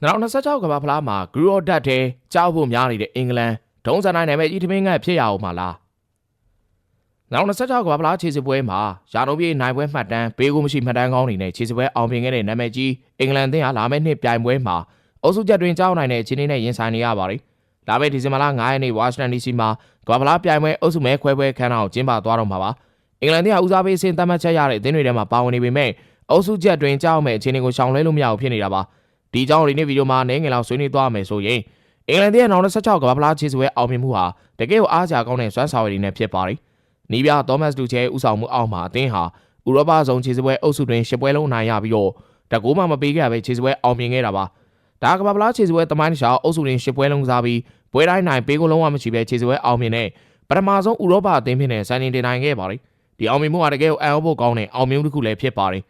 2026ကမ္ဘာဖလားမှာဂရူဒတ်တဲ့ကြောက်ဖို့များနေတဲ့အင်္ဂလန်ဒုံးစံနိုင်နာမည်ကြီးသမင်းငတ်ဖြစ်ရအောင်မလား2026ကမ္ဘာဖလားခြေစစ်ပွဲမှာရာနှုန်းပြည့်နိုင်ပွဲမှတ်တမ်းဘေးကိုမရှိမှတ်တမ်းကောင်းနေနဲ့ခြေစစ်ပွဲအောင်မြင်ခဲ့တဲ့နာမည်ကြီးအင်္ဂလန်အသင်းဟာလာမယ့်နှစ်ပြိုင်ပွဲမှာအုပ်စုချက်တွင်ကြောက်နိုင်တဲ့အခြေအနေနဲ့ရင်ဆိုင်နေရပါတယ်။လာမယ့်ဒီဇင်ဘာလ9ရက်နေ့ဝါရှင်တန်ဒီစီမှာကမ္ဘာဖလားပြိုင်ပွဲအုပ်စုမဲခွဲပွဲခန်းအောင်ကျင်းပသွားတော့မှာပါ။အင်္ဂလန်အသင်းဟာဦးစားပေးအဆင့်သတ်မှတ်ချက်ရတဲ့အသင်းတွေထဲမှာပါဝင်နေပေမဲ့အုပ်စုချက်တွင်ကြောက်မဲ့အခြေအနေကိုရှောင်လွှဲလို့မရဘူးဖြစ်နေတာပါ။ ဒီအကြောင်းဒီနေ့ဗီဒီယိုမှာနည်းငယ်လောက်ဆွေးနွေးသွားမယ်ဆိုရင်အင်္ဂလန်ရဲ့နောက်16ကမ္ဘာဖလားခြေစွဲအောင်မြင်မှုဟာတကယ်ကိုအားကြကောင်းတဲ့စွမ်းဆောင်ရည်တွေနဲ့ဖြစ်ပါတယ်။နီးပြသောမတ်လူချဲဦးဆောင်မှုအောက်မှာအသင်းဟာဥရောပဆုံးခြေစွဲအုပ်စုတွင်ရှစ်ပွဲလုံးအနိုင်ရပြီးတော့တကူမှမပေးခဲ့ရပဲခြေစွဲအောင်မြင်ခဲ့တာပါ။ဒါကမ္ဘာဖလားခြေစွဲတမိုင်းတစ်လျှောက်အုပ်စုတွင်ရှစ်ပွဲလုံးကစားပြီးပွဲတိုင်းနိုင်ပေးကိုလုံးဝမရှိပဲခြေစွဲအောင်မြင်တဲ့ပထမဆုံးဥရောပအသင်းဖြစ်တဲ့ဆန်နင်တင်နိုင်ခဲ့ပါတယ်။ဒီအောင်မြင်မှုဟာတကယ်ကိုအံ့ဩဖို့ကောင်းတဲ့အောင်မြင်မှုတစ်ခုလည်းဖြစ်ပါတယ်။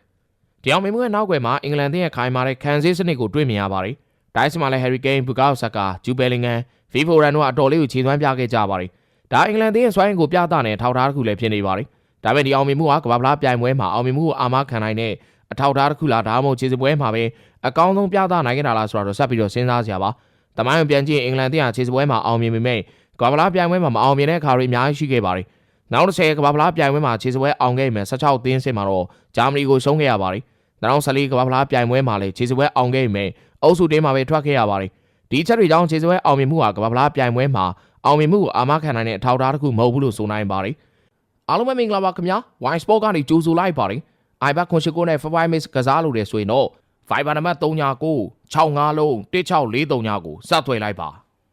ဒီအောင်မြင်မှုရဲ့နောက်ွယ်မှာအင်္ဂလန်သင်းရဲ့ခိုင်မာတဲ့ခံစစ်စနစ်ကိုတွေ့မြင်ရပါတယ်။ဒိုင်းစမှာလည်း Harry Kane, Bukayo Saka, Jude Bellingham, Phil Foden တို့ကအတော်လေးကိုခြေသွမ်းပြခဲ့ကြပါတယ်။ဒါအင်္ဂလန်သင်းရဲ့စွမ်းရည်ကိုပြသတဲ့ထောက်ထားတစ်ခုလည်းဖြစ်နေပါတယ်။ဒါပေမဲ့ဒီအောင်မြင်မှုကကမ္ဘာဖလားပြိုင်ပွဲမှာအောင်မြင်မှုကိုအာမခံနိုင်တဲ့အထောက်ထားတစ်ခုလားဒါမှမဟုတ်ခြေစပွဲမှာပဲအကောင်းဆုံးပြသနိုင်ခဲ့တာလားဆိုတော့ဆက်ပြီးတော့စဉ်းစားစရာပါ။တမိုင်းကိုပြန်ကြည့်ရင်အင်္ဂလန်သင်းဟာခြေစပွဲမှာအောင်မြင်ပေမဲ့ကမ္ဘာဖလားပြိုင်ပွဲမှာမအောင်မြင်တဲ့အခါတွေအများကြီးရှိခဲ့ပါတယ်။နောက်တစ်ဆယ်ကမ္ဘာဖလားပြိုင်ပွဲမှာခြေစပွဲအောင်ခဲ့မယ်16သင်းစစ်မှာတော့ဂျာမနီကိုရှုံးခဲ့ရပါတယ်။ 2014ကမ္ဘာဖလားပြိုင်ပွဲမှာလည်းခြေစပွဲအောင်ခဲ့မယ်အုပ်စုတင်းမှာပဲထွက်ခဲ့ရပါတယ်။ဒီချက်တွေကြောင့်ခြေစွဲအောင်မြင်မှုဟာကမ္ဘာဖလားပြိုင်ပွဲမှာအောင်မြင်မှုကိုအာမခံနိုင်တဲ့အထောက်အထားတစ်ခုမဟုတ်ဘူးလို့ဆိုနိုင်ပါတယ်။အားလုံးပဲမင်္ဂလာပါခင်ဗျာ။ Wine Sport ကနေကြိုဆိုလိုက်ပါတယ်။ iBet ခွန်ရှိကိုနဲ့ Five Mix ကစားလို့ရဆိုရင်တော့ Viber နံပါတ်39 65လုံး1643ညကိုစသွယ်လိုက်ပါ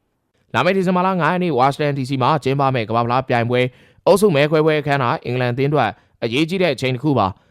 ။လာမယ့်ဒီဇင်ဘာလ9ရက်နေ့ Washington DC မှာကျင်းပမယ့်ကမ္ဘာဖလားပြိုင်ပွဲအုပ်စုမဲခွဲပွဲအခမ်းအနားအင်္ဂလန်သင်းအတွက်အရေးကြီးတဲ့အချိန်တစ်ခုပါ။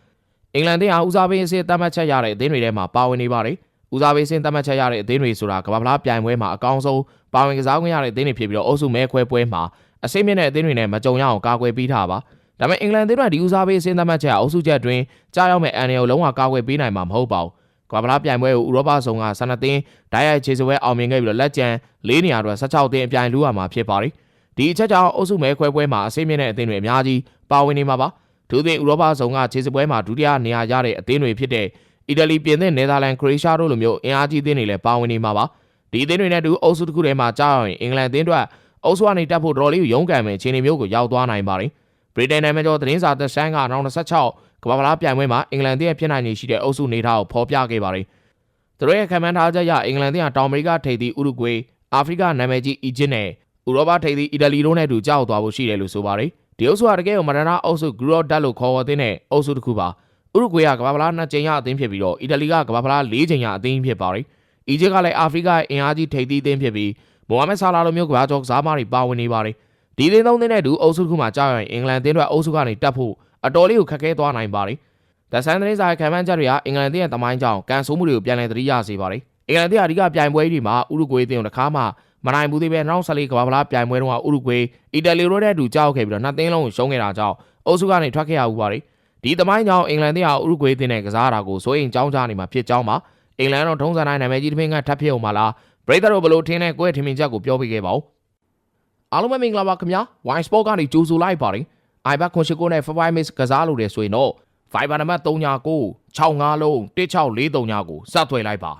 အင်္ဂလန်သင်းဟာဦးစားပေးအစစ်သတ်မှတ်ချက်ရတဲ့အသင်းတွေထဲမှာပါဝင်နေပါတယ်။ဦးစားပေးစင်သတ်မှတ်ချက်ရတဲ့အသင်းတွေဆိုတာကမ္ဘာဖလားပြိုင်ပွဲမှာအကောင်းဆုံးပါဝင်ကစားခွင့်ရတဲ့အသင်းတွေဖြစ်ပြီးတော့အုပ်စုမဲခွဲပွဲမှာအစိမ့်မြင့်တဲ့အသင်းတွေနဲ့မကြုံရအောင်ကာကွယ်ပေးထားပါဒါပေမဲ့အင်္ဂလန်အသင်းတွေကဒီဦးစားပေးစင်သတ်မှတ်ချက်အုပ်စုချက်အတွင်းကြားရောက်မဲ့အန်ရီယိုလုံးဝကာကွယ်ပေးနိုင်မှာမဟုတ်ပါဘူးကမ္ဘာဖလားပြိုင်ပွဲကိုဥရောပဆောင်ကဆန်နသင်းဒိုင်ရိုက်ခြေစပွဲအောင်မြင်ခဲ့ပြီးတော့လက်ကျန်၄နေရာအတွက်16သင်းအပြိုင်လူရမှာဖြစ်ပါတယ်ဒီအချက်ကြောင့်အုပ်စုမဲခွဲပွဲမှာအစိမ့်မြင့်တဲ့အသင်းတွေအများကြီးပါဝင်နေမှာပါ သူသင်ဥရောပဆောင်ကခြေစပွဲမှာဒုတိယနေရာရတဲ့အသင်းတွေဖြစ်တဲ့အီတလီပြင်သစ်နယ်သာလန်ခရိုအေးရှားတို့လိုမျိုးအင်အားကြီးအသင်းတွေလည်းပါဝင်နေမှာပါဒီအသင်းတွေနဲ့တူအုပ်စုတစ်ခုထဲမှာကြားရောက်ရင်အင်္ဂလန်အသင်းတို့အုပ်စုကနေတက်ဖို့တော်လေးကိုရုန်းကန်မယ်အခြေအနေမျိုးကိုရောက်သွားနိုင်ပါတယ်ဗြိတိန်နိုင်ငံကျော်သတင်းစာသက်ဆိုင်က2026ကမ္ဘာ့ဖလားပြိုင်ပွဲမှာအင်္ဂလန်အသင်းရဲ့ဖြစ်နိုင်နေရှိတဲ့အုပ်စုနေထားကိုဖော်ပြခဲ့ပါတယ်သူတို့ရဲ့ခံမှန်းထားချက်အရအင်္ဂလန်အသင်းဟာတောင်အမေရိကထိပ်သီးဥရုဂွေးအာဖရိကနာမည်ကြီးအီဂျစ်နဲ့ဥရောပထိပ်သီးအီတလီတို့နဲ့တူကြောက်သွားဖို့ရှိတယ်လို့ဆိုပါတယ် ဒီအုပ်စုဟာတကယ်ကိုမရနာအုပ်စုဂရူရော့ဒတ်လို့ခေါ်ဝေါ်တဲ့အုပ်စုတစ်ခုပါဥရုဂွေးကကမ္ဘာဖလားနှစ်ကြိမ်ရအသင်းဖြစ်ပြီးတော့အီတလီကကမ္ဘာဖလား၄ကြိမ်ရအသင်းဖြစ်ပါတယ်။အီဂျစ်ကလည်းအာဖရိကအင်အားကြီးထိပ်သီးအသင်းဖြစ်ပြီးမိုဟာမက်ဆာလာလိုမျိုးကမ္ဘာကျော်ကစားမတွေပါဝင်နေပါတယ်။ဒီသင်းသုံးသင်းနဲ့တူအုပ်စုခုမှကြောက်ရင်အင်္ဂလန်သင်းတို့အုပ်စုကနေတက်ဖို့အတော်လေးကိုခက်ခဲသွားနိုင်ပါတယ်။ဒါဆန်သတင်းစာခံမှန်းချက်တွေကအင်္ဂလန်သင်းရဲ့တမိုင်းကြောင့်ကန်ဆိုးမှုတွေကိုပြန်လည်သတိရစေပါတယ်။အင်္ဂလန်သင်းအဓိကပြိုင်ပွဲတွေမှာဥရုဂွေးသင်းကိုတစ်ခါမှ မနိုင်ဘူးသေးပဲ2014ကမ္ဘာဖလားပြိုင်ပွဲတုန်းကဥရုဂွေးအီတလီတို့နဲ့အတူကြောက်ခဲ့ပြီးတော့နှစ်သင်းလုံးကိုရှုံးခဲ့တာကြောင့်အုပ်စုကနေထွက်ခဲ့ရဦးပါတယ်။ဒီသမိုင်းကြောင့်အင်္ဂလန်သင်းဟာဥရုဂွေးသင်းနဲ့ကစားတာကိုစိုးရင်ကြောင်းကြနေမှာဖြစ်ကြောင်းပါအင်္ဂလန်တော့ထုံးစံတိုင်းနာမည်ကြီးတစ်ဖင်ကထပ်ဖြစ်အောင်မလားပရိသတ်တို့ဘလို့ထင်းတဲ့ကိုယ့်ရဲ့ထင်မြင်ချက်ကိုပြောပြခဲ့ပါဦးအားလုံးပဲမင်္ဂလာပါခင်ဗျာ Wine Sport ကနေကြိုဆိုလိုက်ပါတယ် iBet ခွန်ရှိကိုနဲ့ Five Mix ကစားလို့ရဆိုရင်တော့ Viber နံပါတ်39 65လုံး1643ညကိုစသွယ်လိုက်ပါ